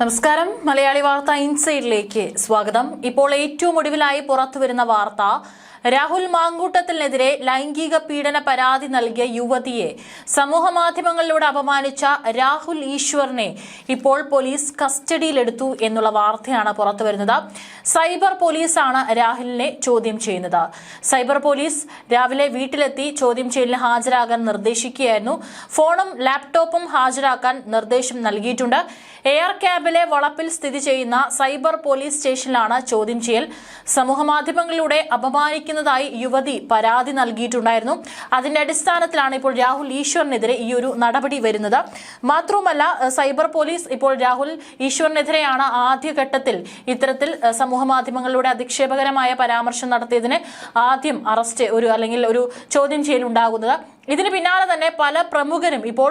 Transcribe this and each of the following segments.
നമസ്കാരം. മലയാളി വാർത്ത ഇൻസൈഡിലേക്ക് സ്വാഗതം. ഇപ്പോൾ ഏറ്റവും ഒടുവിലായി പുറത്തുവരുന്ന വാർത്ത രാഹുൽ മാങ്കൂട്ടത്തിനെതിരെ ലൈംഗിക പീഡന പരാതി നൽകിയ യുവതിയെ സമൂഹ മാധ്യമങ്ങളിലൂടെ അപമാനിച്ച രാഹുൽ ഈശ്വറിനെ ഇപ്പോൾ പോലീസ് കസ്റ്റഡിയിലെടുത്തു എന്നുള്ള വാർത്തയാണ് പുറത്തുവരുന്നത്. സൈബർ പോലീസാണ് രാഹുലിനെ ചോദ്യം ചെയ്യുന്നത്. സൈബർ പോലീസ് രാവിലെ വീട്ടിലെത്തി ചോദ്യം ചെയ്യലിന് ഹാജരാകാൻ നിർദ്ദേശിക്കുകയായിരുന്നു. ഫോണും ലാപ്ടോപ്പും ഹാജരാക്കാൻ നിർദ്ദേശം നൽകിയിട്ടുണ്ട്. എയർ ക്യാബിലെ വളപ്പിൽ സ്ഥിതി ചെയ്യുന്ന സൈബർ പോലീസ് സ്റ്റേഷനിലാണ് ചോദ്യം ചെയ്യൽ. സമൂഹമാധ്യമങ്ങളിലൂടെ അപമാനിക്കുന്നതായി യുവതി പരാതി നൽകിയിട്ടുണ്ടായിരുന്നു. അതിന്റെ അടിസ്ഥാനത്തിലാണ് ഇപ്പോൾ രാഹുൽ ഈശ്വറിനെതിരെ ഈ ഒരു നടപടി വരുന്നത്. മാത്രവുമല്ല സൈബർ പോലീസ് ഇപ്പോൾ രാഹുൽ ഈശ്വറിനെതിരെയാണ് ആദ്യഘട്ടത്തിൽ ഇത്തരത്തിൽ സമൂഹ മാധ്യമങ്ങളിലൂടെ അധിക്ഷേപകരമായ പരാമർശം നടത്തിയതിന് ആദ്യം അറസ്റ്റ് ഒരു അല്ലെങ്കിൽ ഒരു ചോദ്യം ചെയ്യൽ ഉണ്ടാകുന്നത്. ഇതിന് പിന്നാലെ തന്നെ പല പ്രമുഖരും ഇപ്പോൾ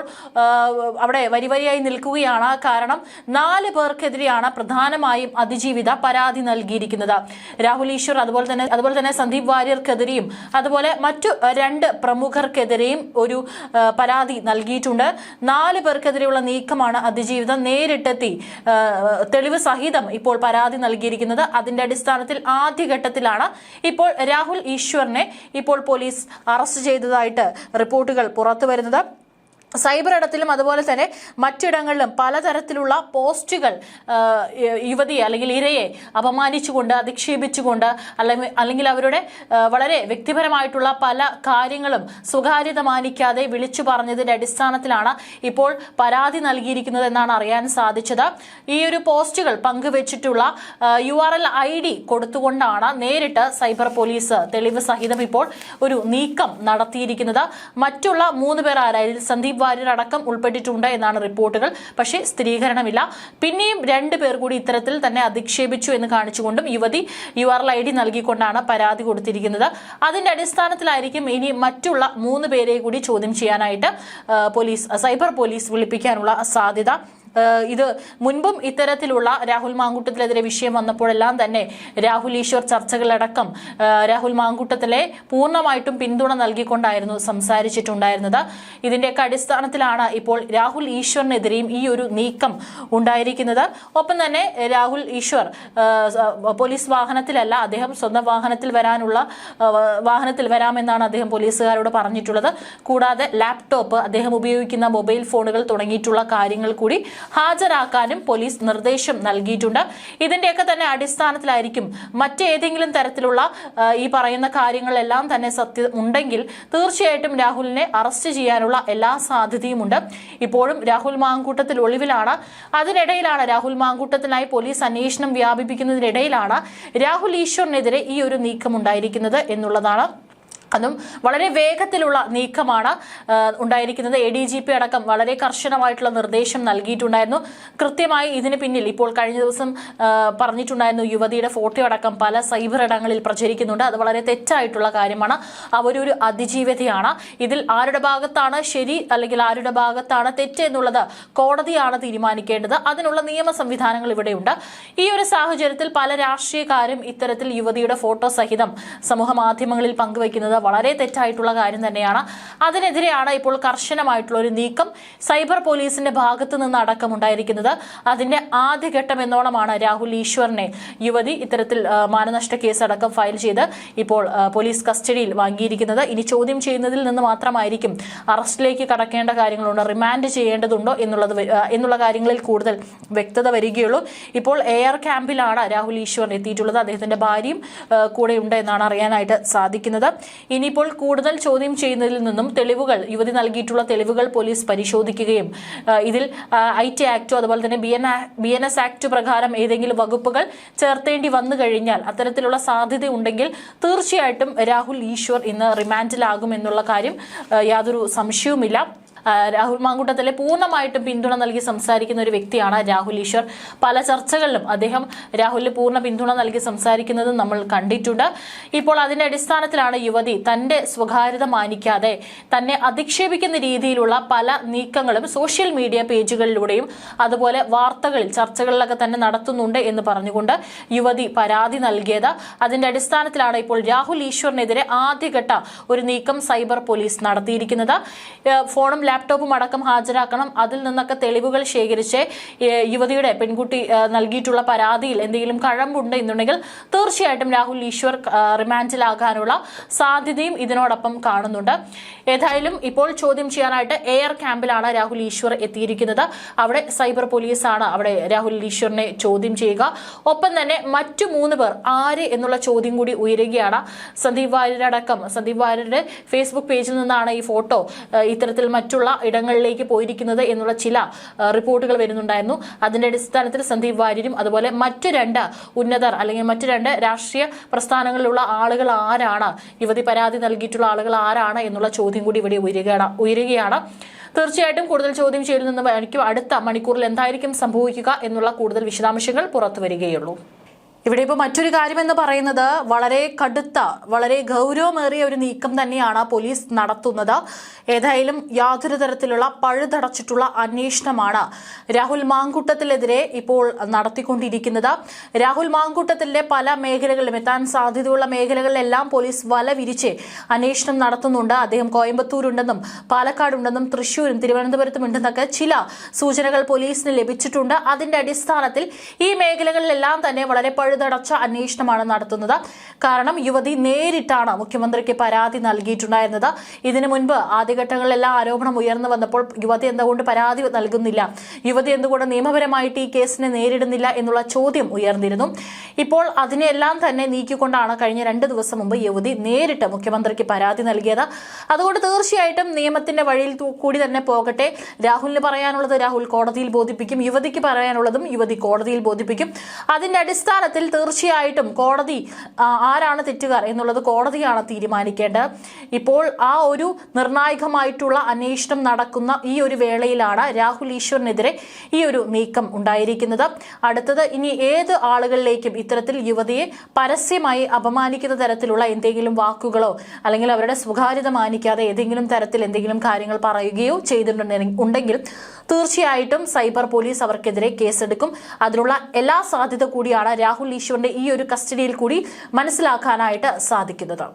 അവിടെ വരി വരിയായി നിൽക്കുകയാണ്. കാരണം നാല് പേർക്കെതിരെയാണ് പ്രധാനമായും അതിജീവിത പരാതി നൽകിയിരിക്കുന്നത്. രാഹുൽ ഈശ്വർ അതുപോലെ തന്നെ അതുപോലെ തന്നെ സന്ദീപ് വാര്യർക്കെതിരെയും അതുപോലെ മറ്റു രണ്ട് പ്രമുഖർക്കെതിരെയും ഒരു പരാതി നൽകിയിട്ടുണ്ട്. നാല് പേർക്കെതിരെയുള്ള നീക്കമാണ് അതിജീവിതം നേരിട്ടെത്തി തെളിവ് സഹിതം ഇപ്പോൾ പരാതി നൽകിയിരിക്കുന്നത്. അതിന്റെ അടിസ്ഥാനത്തിൽ ആദ്യഘട്ടത്തിലാണ് ഇപ്പോൾ രാഹുൽ ഈശ്വറിനെ ഇപ്പോൾ പോലീസ് അറസ്റ്റ് ചെയ്തതായിട്ട് റിപ്പോർട്ടുകൾ പുറത്തു വരുന്നത് സൈബർ ഇടത്തിലും അതുപോലെ തന്നെ മറ്റിടങ്ങളിലും പലതരത്തിലുള്ള പോസ്റ്റുകൾ യുവതിയെ അല്ലെങ്കിൽ ഇരയെ അപമാനിച്ചുകൊണ്ട് അധിക്ഷേപിച്ചുകൊണ്ട് അല്ലെങ്കിൽ അല്ലെങ്കിൽ അവരുടെ വളരെ വ്യക്തിപരമായിട്ടുള്ള പല കാര്യങ്ങളും സ്വകാര്യത മാനിക്കാതെ വിളിച്ചു പറഞ്ഞതിന്റെ അടിസ്ഥാനത്തിലാണ് ഇപ്പോൾ പരാതി നൽകിയിരിക്കുന്നത് എന്നാണ് അറിയാൻ സാധിച്ചത്. ഈ ഒരു പോസ്റ്റുകൾ പങ്കുവച്ചിട്ടുള്ള U R L I D കൊടുത്തുകൊണ്ടാണ് നേരിട്ട് സൈബർ പോലീസ് തെളിവ് സഹിതം ഇപ്പോൾ ഒരു നീക്കം നടത്തിയിരിക്കുന്നത്. മറ്റുള്ള മൂന്ന് പേർ ആരായാലും സന്ദീപ് വാര്യർ അടക്കം ഉൾപ്പെട്ടിട്ടുണ്ട് എന്നാണ് റിപ്പോർട്ടുകൾ. പക്ഷേ സ്ഥിരീകരണമില്ല. പിന്നെയും രണ്ട് പേർ കൂടി ഇത്തരത്തിൽ തന്നെ അധിക്ഷേപിച്ചു എന്ന് കാണിച്ചുകൊണ്ടും യുവതി യു ആർ ഐ ഡി നൽകിക്കൊണ്ടാണ് പരാതി കൊടുത്തിരിക്കുന്നത്. അതിന്റെ അടിസ്ഥാനത്തിലായിരിക്കും ഇനി മറ്റുള്ള മൂന്ന് പേരെ കൂടി ചോദ്യം ചെയ്യാനായിട്ട് പോലീസ് സൈബർ പോലീസ് വിളിപ്പിക്കാനുള്ള സാധ്യത. ഇത് മുൻപും ഇത്തരത്തിലുള്ള രാഹുൽ മാങ്കൂട്ടത്തിലെതിരെ വിഷയം വന്നപ്പോഴെല്ലാം തന്നെ രാഹുൽ ഈശ്വർ ചർച്ചകളടക്കം രാഹുൽ മാങ്കൂട്ടത്തിലെ പൂർണമായിട്ടും പിന്തുണ നൽകിക്കൊണ്ടായിരുന്നു സംസാരിച്ചിട്ടുണ്ടായിരുന്നത്. ഇതിന്റെയൊക്കെ അടിസ്ഥാനത്തിലാണ് ഇപ്പോൾ രാഹുൽ ഈശ്വറിനെതിരെയും ഈ ഒരു നീക്കം ഉണ്ടായിരിക്കുന്നത്. ഒപ്പം തന്നെ രാഹുൽ ഈശ്വർ പോലീസ് വാഹനത്തിലല്ല അദ്ദേഹം സ്വന്തം വാഹനത്തിൽ വരാനുള്ള വാഹനത്തിൽ വരാമെന്നാണ് അദ്ദേഹം പോലീസുകാരോട് പറഞ്ഞിട്ടുള്ളത്. കൂടാതെ ലാപ്ടോപ്പ് അദ്ദേഹം ഉപയോഗിക്കുന്ന മൊബൈൽ ഫോണുകൾ തുടങ്ങിയിട്ടുള്ള കാര്യങ്ങൾ കൂടി ഹാജരാക്കാനും പോലീസ് നിർദ്ദേശം നൽകിയിട്ടുണ്ട്. ഇതിന്റെയൊക്കെ തന്നെ അടിസ്ഥാനത്തിലായിരിക്കും മറ്റേതെങ്കിലും തരത്തിലുള്ള ഈ പറയുന്ന കാര്യങ്ങളെല്ലാം തന്നെ സത്യം ഉണ്ടെങ്കിൽ തീർച്ചയായിട്ടും രാഹുലിനെ അറസ്റ്റ് ചെയ്യാനുള്ള എല്ലാ സാധ്യതയുമുണ്ട്. ഇപ്പോഴും രാഹുൽ മാങ്കൂട്ടത്തിൽ ഒളിവിലാണ്. അതിനിടയിലാണ് രാഹുൽ മാങ്കൂട്ടത്തിനായി പോലീസ് അന്വേഷണം വ്യാപിപ്പിക്കുന്നതിനിടയിലാണ് രാഹുൽ ഈശ്വറിനെതിരെ ഈ ഒരു നീക്കം ഉണ്ടായിരിക്കുന്നത് എന്നുള്ളതാണ് അതും വളരെ വേഗത്തിലുള്ള നീക്കമാണ് ഉണ്ടായിരിക്കുന്നത്. എ ഡി ജി പി അടക്കം വളരെ കർശനമായിട്ടുള്ള നിർദ്ദേശം നൽകിയിട്ടുണ്ടായിരുന്നു. കൃത്യമായി ഇതിന് പിന്നിൽ ഇപ്പോൾ കഴിഞ്ഞ ദിവസം പറഞ്ഞിട്ടുണ്ടായിരുന്നു യുവതിയുടെ ഫോട്ടോ അടക്കം പല സൈബർ ഇടങ്ങളിൽ പ്രചരിക്കുന്നുണ്ട്. അത് വളരെ തെറ്റായിട്ടുള്ള കാര്യമാണ്. അവരൊരു അതിജീവിതയാണ്. ഇതിൽ ആരുടെ ഭാഗത്താണ് ശരി അല്ലെങ്കിൽ ആരുടെ ഭാഗത്താണ് തെറ്റ് എന്നുള്ളത് കോടതിയാണ് തീരുമാനിക്കേണ്ടത്. അതിനുള്ള നിയമ സംവിധാനങ്ങൾ ഇവിടെയുണ്ട്. ഈ ഒരു സാഹചര്യത്തിൽ പല രാഷ്ട്രീയക്കാരും ഇത്തരത്തിൽ യുവതിയുടെ ഫോട്ടോ സഹിതം സമൂഹ മാധ്യമങ്ങളിൽ പങ്കുവയ്ക്കുന്നത് വളരെ തെറ്റായിട്ടുള്ള കാര്യം തന്നെയാണ്. അതിനെതിരെയാണ് ഇപ്പോൾ കർശനമായിട്ടുള്ള ഒരു നീക്കം സൈബർ പോലീസിന്റെ ഭാഗത്ത് നിന്ന് അടക്കമുണ്ടായിരിക്കുന്നത് അതിന്റെ ആദ്യഘട്ടം എന്നോണമാണ് രാഹുൽ ഈശ്വറിനെ യുവതി ഇത്തരത്തിൽ മാനനഷ്ട കേസ് അടക്കം ഫയൽ ചെയ്ത് ഇപ്പോൾ പോലീസ് കസ്റ്റഡിയിൽ വാങ്ങിയിരിക്കുന്നത്. ഇനി ചോദ്യം ചെയ്യുന്നതിൽ നിന്ന് മാത്രമായിരിക്കും അറസ്റ്റിലേക്ക് കടക്കേണ്ട കാര്യങ്ങളുണ്ടോ. റിമാൻഡ് ചെയ്യേണ്ടതുണ്ടോ എന്നുള്ളത് എന്നുള്ള കാര്യങ്ങളിൽ കൂടുതൽ വ്യക്തത വരികയുള്ളൂ. ഇപ്പോൾ എയർ ക്യാമ്പിലാണ് രാഹുൽ ഈശ്വർ എത്തിയിട്ടുള്ളത്. അദ്ദേഹത്തിന്റെ ഭാര്യയും കൂടെ കൂടെയുണ്ട് എന്നാണ് അറിയാനായിട്ട് സാധിക്കുന്നത്. ഇനിയിപ്പോൾ കൂടുതൽ ചോദ്യം ചെയ്യുന്നതിൽ നിന്നും തെളിവുകൾ യുവതി നൽകിയിട്ടുള്ള തെളിവുകൾ പോലീസ് പരിശോധിക്കുകയും ഇതിൽ ഐ ടി ആക്ടോ അതുപോലെ തന്നെ ബി എൻ ആക്ട് പ്രകാരം ഏതെങ്കിലും വകുപ്പുകൾ ചേർത്തേണ്ടി വന്നു കഴിഞ്ഞാൽ അത്തരത്തിലുള്ള സാധ്യത ഉണ്ടെങ്കിൽ തീർച്ചയായിട്ടും രാഹുൽ ഈശ്വർ ഇന്ന് റിമാൻഡിലാകും എന്നുള്ള കാര്യം യാതൊരു സംശയവുമില്ല. രാഹുൽ മാങ്കൂട്ടത്തിലെ പൂർണമായിട്ടും പിന്തുണ നൽകി സംസാരിക്കുന്ന ഒരു വ്യക്തിയാണ് രാഹുൽ ഈശ്വർ. പല ചർച്ചകളിലും അദ്ദേഹം രാഹുലിന് പൂർണ പിന്തുണ നൽകി സംസാരിക്കുന്നത് നമ്മൾ കണ്ടിട്ടുണ്ട്. ഇപ്പോൾ അതിന്റെ അടിസ്ഥാനത്തിലാണ് യുവതി തന്റെ സ്വകാര്യത മാനിക്കാതെ തന്നെ അധിക്ഷേപിക്കുന്ന രീതിയിലുള്ള പല നീക്കങ്ങളും സോഷ്യൽ മീഡിയ പേജുകളിലൂടെയും അതുപോലെ വാർത്തകളിൽ ചർച്ചകളിലൊക്കെ തന്നെ നടത്തുന്നുണ്ട് എന്ന് പറഞ്ഞുകൊണ്ട് യുവതി പരാതി നൽകിയത്. അതിന്റെ അടിസ്ഥാനത്തിലാണ് ഇപ്പോൾ രാഹുൽ ഈശ്വറിനെതിരെ ആദ്യഘട്ട ഒരു നീക്കം സൈബർ പോലീസ് നടത്തിയിരിക്കുന്നത്. ഫോണും ലാപ്ടോപ്പും അടക്കം ഹാജരാക്കണം. അതിൽ നിന്നൊക്കെ തെളിവുകൾ ശേഖരിച്ച് യുവതിയുടെ പെൺകുട്ടി നൽകിയിട്ടുള്ള പരാതിയിൽ എന്തെങ്കിലും കഴമ്പുണ്ട് എന്നുണ്ടെങ്കിൽ തീർച്ചയായിട്ടും രാഹുൽ ഈശ്വർ റിമാൻഡിലാകാനുള്ള സാധ്യതയും ഇതിനോടൊപ്പം കാണുന്നുണ്ട്. ഏതായാലും ഇപ്പോൾ ചോദ്യം ചെയ്യാനായിട്ട് എയർ ക്യാമ്പിലാണ് രാഹുൽ ഈശ്വർ എത്തിയിരിക്കുന്നത്. അവിടെ സൈബർ പോലീസാണ് അവിടെ രാഹുൽ ഈശ്വറിനെ ചോദ്യം ചെയ്യുക. ഒപ്പം തന്നെ മറ്റു മൂന്ന് പേർ ആര് എന്നുള്ള ചോദ്യം കൂടി ഉയരുകയാണ്. സന്ദീപ് വാര്യരടക്കം സന്ദീപ് വാര്യരുടെ ഫേസ്ബുക്ക് പേജിൽ നിന്നാണ് ഈ ഫോട്ടോ ഇത്തരത്തിൽ മറ്റുള്ള ഇടങ്ങളിലേക്ക് പോയിരിക്കുന്നത് എന്നുള്ള ചില റിപ്പോർട്ടുകൾ വരുന്നുണ്ടായിരുന്നു. അതിന്റെ അടിസ്ഥാനത്തിൽ സന്ദീപ് വാര്യരും അതുപോലെ മറ്റു രണ്ട് ഉന്നതർ അല്ലെങ്കിൽ മറ്റു രണ്ട് രാഷ്ട്രീയ പ്രസ്ഥാനങ്ങളിലുള്ള ആളുകൾ ആരാണ് യുവതി പരാതി നൽകിയിട്ടുള്ള ആളുകൾ ആരാണ് എന്നുള്ള ചോദ്യം കൂടി ഇവിടെ ഉയരുകയാണ് ഉയരുകയാണ്. തീർച്ചയായിട്ടും കൂടുതൽ ചോദ്യം ചെയ്യലിൽ നിന്ന് എനിക്ക് അടുത്ത മണിക്കൂറിൽ എന്തായിരിക്കും സംഭവിക്കുക എന്നുള്ള കൂടുതൽ വിശദാംശങ്ങൾ പുറത്തു വരികയുള്ളൂ. ഇവിടെ ഇപ്പോൾ മറ്റൊരു കാര്യം എന്ന് പറയുന്നത് വളരെ കടുത്ത വളരെ ഗൗരവമേറിയ ഒരു നീക്കം തന്നെയാണ് പോലീസ് നടത്തുന്നത്. ഏതായാലും യാതൊരു തരത്തിലുള്ള പഴുതടച്ചിട്ടുള്ള അന്വേഷണമാണ് രാഹുൽ മാങ്കുട്ടത്തിലെതിരെ ഇപ്പോൾ നടത്തിക്കൊണ്ടിരിക്കുന്നത്. രാഹുൽ മാങ്കുട്ടത്തിലെ പല മേഖലകളിലും എത്താൻ സാധ്യതയുള്ള മേഖലകളിലെല്ലാം പോലീസ് വല വിരിച്ച് അന്വേഷണം നടത്തുന്നുണ്ട്. അദ്ദേഹം കോയമ്പത്തൂരുണ്ടെന്നും പാലക്കാടുണ്ടെന്നും തൃശൂരും തിരുവനന്തപുരത്തും ഉണ്ടെന്നൊക്കെ ചില സൂചനകൾ പോലീസിന് ലഭിച്ചിട്ടുണ്ട്. അതിന്റെ അടിസ്ഥാനത്തിൽ ഈ മേഖലകളിലെല്ലാം തന്നെ വളരെ പഴുതടച്ച അന്വേഷണമാണ് നടത്തുന്നത്. കാരണം യുവതി നേരിട്ടാണ് മുഖ്യമന്ത്രിക്ക് പരാതി നൽകിയിട്ടുണ്ടായിരുന്നത്. ഇതിനു മുൻപ് ആദ്യഘട്ടങ്ങളിലെല്ലാം ആരോപണം ഉയർന്നു വന്നപ്പോൾ യുവതി എന്തുകൊണ്ട് പരാതി നൽകുന്നില്ല? യുവതി എന്തുകൊണ്ട് നിയമപരമായിട്ട് ഈ കേസിനെ നേരിടുന്നില്ല എന്നുള്ള ചോദ്യം ഉയർന്നിരുന്നു. ഇപ്പോൾ അതിനെല്ലാം തന്നെ നീക്കിക്കൊണ്ടാണ് കഴിഞ്ഞ രണ്ട് ദിവസം മുമ്പ് യുവതി നേരിട്ട് മുഖ്യമന്ത്രിക്ക് പരാതി നൽകിയത്. അതുകൊണ്ട് തീർച്ചയായിട്ടും നിയമത്തിന്റെ വഴിയിൽ കൂടി തന്നെ പോകട്ടെ. രാഹുലിന് പറയാനുള്ളത് രാഹുൽ കോടതിയിൽ ബോധിപ്പിക്കും. യുവതിക്ക് പറയാനുള്ളതും യുവതി കോടതിയിൽ ബോധിപ്പിക്കും. അതിന്റെ അടിസ്ഥാനത്തിൽ തീർച്ചയായിട്ടും കോടതി ആരാണ് തെറ്റുകാർ എന്നുള്ളത് കോടതിയാണ് തീരുമാനിക്കേണ്ടത്. ഇപ്പോൾ ആ ഒരു നിർണായകമായിട്ടുള്ള അന്വേഷണം നടക്കുന്ന ഈ ഒരു വേളയിലാണ് രാഹുൽ ഈശ്വറിനെതിരെ ഈ ഒരു നീക്കം ഉണ്ടായിരിക്കുന്നത്. അടുത്തത് ഇനി ഏത് ആളുകളിലേക്കും ഇത്തരത്തിൽ യുവതിയെ പരസ്യമായി അപമാനിക്കുന്ന തരത്തിലുള്ള എന്തെങ്കിലും വാക്കുകളോ അല്ലെങ്കിൽ അവരുടെ സ്വകാര്യത മാനിക്കാതെ ഏതെങ്കിലും തരത്തിൽ എന്തെങ്കിലും കാര്യങ്ങൾ പറയുകയോ ചെയ്തിട്ടുണ്ടെങ്കിൽ തീർച്ചയായിട്ടും സൈബർ പോലീസ് അവർക്കെതിരെ കേസെടുക്കും. അതിനുള്ള എല്ലാ സാധ്യത കൂടിയാണ് രാഹുൽ ഈശ്വറിന്റെ ഈ ഒരു കസ്റ്റഡിയിൽ കൂടി മനസ്സിലാക്കാനായിട്ട് സാധിക്കുന്നത്.